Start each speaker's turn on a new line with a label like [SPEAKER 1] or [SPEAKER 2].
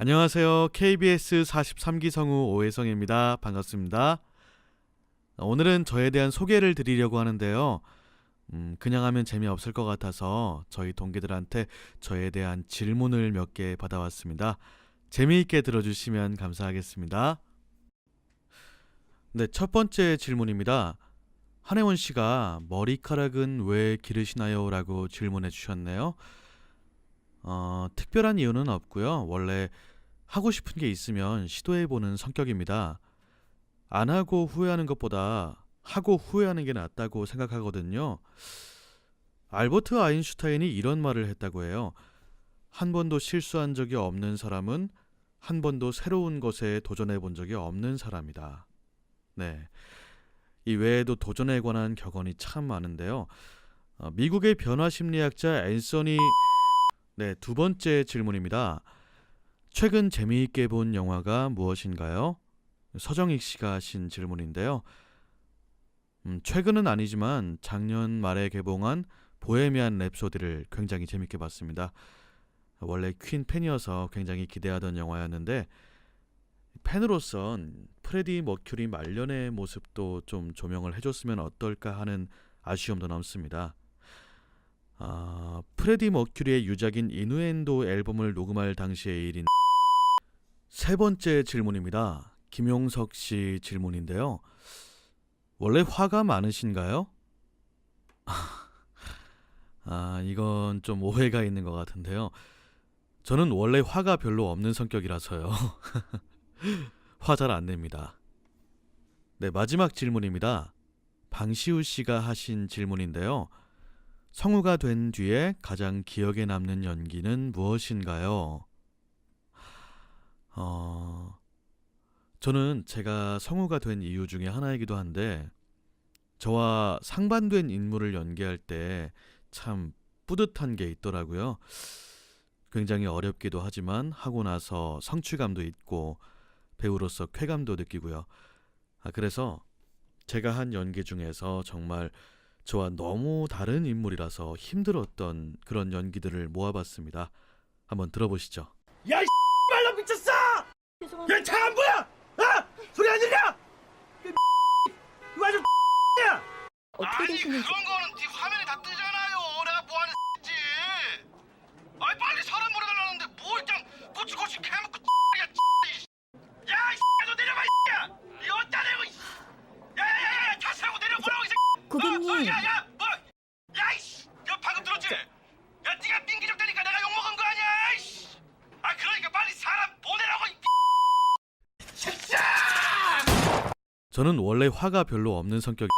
[SPEAKER 1] 안녕하세요. KBS 43기 성우 오혜성입니다. 반갑습니다. 오늘은 저에 대한 소개를 드리려고 하는데요. 음, 그냥 하면 재미없을 것 같아서 저희 동기들한테 저에 대한 질문을 몇 개 받아왔습니다. 재미있게 들어주시면 감사하겠습니다. 네, 첫 번째 질문입니다. 한혜원 씨가 머리카락은 왜 기르시나요? 라고 질문해 주셨네요. 어, 특별한 이유는 없고요. 원래 하고 싶은 게 있으면 시도해 보는 성격입니다. 안 하고 후회하는 것보다 하고 후회하는 게 낫다고 생각하거든요. 알버트 아인슈타인이 이런 말을 했다고 해요. 한 번도 실수한 적이 없는 사람은 한 번도 새로운 것에 도전해 본 적이 없는 사람이다. 네. 이 외에도 도전에 관한 격언이 참 많은데요. 어, 미국의 변화 심리학자 앤서니 네, 두 번째 질문입니다. 최근 재미있게 본 영화가 무엇인가요? 서정익 씨가 하신 질문인데요. 음, 최근은 아니지만 작년 말에 개봉한 보헤미안 랩소디를 굉장히 재밌게 봤습니다. 원래 퀸 팬이어서 굉장히 기대하던 영화였는데 팬으로선 프레디 머큐리 말년의 모습도 좀 조명을 해줬으면 어떨까 하는 아쉬움도 남습니다. 아, 프레디 머큐리의 유작인 이누엔도 앨범을 녹음할 당시의 일인 세 번째 질문입니다. 김용석 씨 질문인데요. 원래 화가 많으신가요? 아, 이건 좀 오해가 있는 것 같은데요. 저는 원래 화가 별로 없는 성격이라서요. 화 잘 안 냅니다. 네, 마지막 질문입니다. 방시우 씨가 하신 질문인데요. 성우가 된 뒤에 가장 기억에 남는 연기는 무엇인가요? 어, 저는 제가 성우가 된 이유 중에 하나이기도 한데, 저와 상반된 인물을 연기할 때 참 뿌듯한 게 있더라고요. 굉장히 어렵기도 하지만 하고 나서 성취감도 있고 배우로서 쾌감도 느끼고요. 아, 그래서 제가 한 연기 중에서 정말 저와 너무 다른 인물이라서 힘들었던 그런 연기들을 모아봤습니다. 한번 들어보시죠.
[SPEAKER 2] 야, 이 말로 미쳤어!
[SPEAKER 3] 죄송합니다.
[SPEAKER 2] 야, 차 안 보여! 어? 소리 안 들려? 그 이거 아주 야!
[SPEAKER 3] 어떻게 되시는지
[SPEAKER 4] 그런 거는 네 화면에 다 뜨잖아요. 내가 뭐 하는 지 아니 빨리 사람 몰아달라는데 뭘그냥 꼬치꼬치 캐먹고 야, 야, 이 너 내려봐, 야, 이 어디다 내고, 야야야야, 차 세우고 내려보라고 이 어, 야, 야, 뭐, 야, 이씨, 야 방금 들었지? 야, 네가 민기적대니까 내가 욕 먹은 거 아니야, 이씨. 아, 그러니까 빨리 사람 보내라고 이.
[SPEAKER 1] 저는 원래 화가 별로 없는 성격.